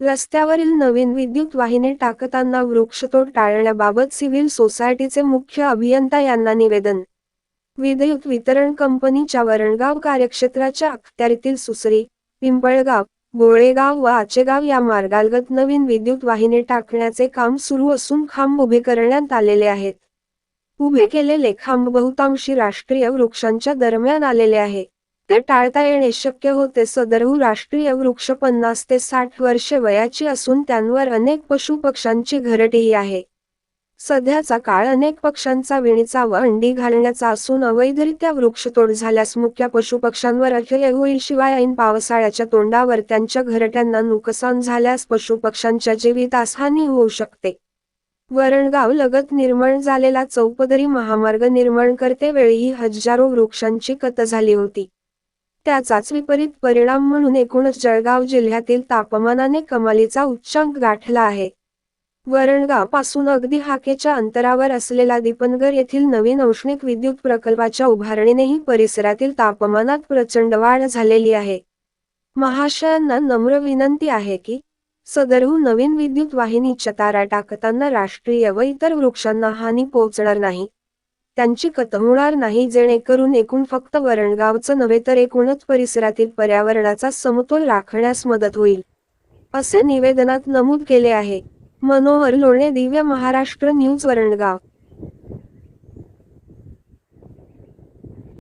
रस्त्यावरील नवीन विद्युत वाहिनी टाकताना वृक्षतोड टाळण्याबाबत सिव्हिल सोसायटीचे मुख्य अभियंता यांना निवेदन. विद्युत वितरण कंपनीच्या वरणगाव कार्यक्षेत्राच्या अखत्यारीतील सुसरी पिंपळगाव गोळेगाव व आचेगाव या मार्गालगत नवीन विद्युत वाहिनी टाकण्याचे काम सुरू असून खांब उभे करण्यात आलेले आहेत. उभे केलेले खांब बहुतांशी राष्ट्रीय वृक्षांच्या दरम्यान आलेले आहे. ते टाळता येणे शक्य होते. सदरहू राष्ट्रीय वृक्ष पन्नास ते साठ वर्षे वयाची असून त्यांवर अनेक पशु पक्ष्यांची घरटीही आहे. सध्याचा काळ अनेक पक्ष्यांचा विणीचा व अंडी घालण्याचा असून अवैधरित्या वृक्षतोड झाल्यास मुख्य पशुपक्ष्यांवर अखय होईल शिवाय ऐन पावसाळ्याच्या तोंडावर त्यांच्या घरट्यांना नुकसान झाल्यास पशुपक्ष्यांच्या जीवितास हानी होऊ शकते. वरणगाव लगत निर्माण झालेला चौपदरी महामार्ग निर्माण करते वेळीही हजारो वृक्षांची कत झाली होती. त्याचाच विपरीत परिणाम म्हणून एकूणच जळगाव जिल्ह्यातील तापमानाने कमालीचा उच्चांक गाठला आहे. वरणगावपासून अगदी हाकेच्या अंतरावर असलेला दीपनगर येथील नवीन औष्णिक विद्युत प्रकल्पाच्या उभारणीनेही परिसरातील तापमानात प्रचंड वाढ झालेली आहे. महाशयांना नम्र विनंती आहे की सदरहू नवीन विद्युत वाहिनीच्या तारा टाकताना राष्ट्रीय व इतर वृक्षांना हानी पोहोचणार नाही. त्यांची कत होणार नाही जेणेकरून एकूण फक्त वरणगावचं नव्हे तर एकूणच परिसरातील पर्यावरणाचा समतोल राखण्यास मदत होईल. असे निवेदनात नमूद केले आहे. मनोहर लोणे दिव्य महाराष्ट्र न्यूज वरणगाव.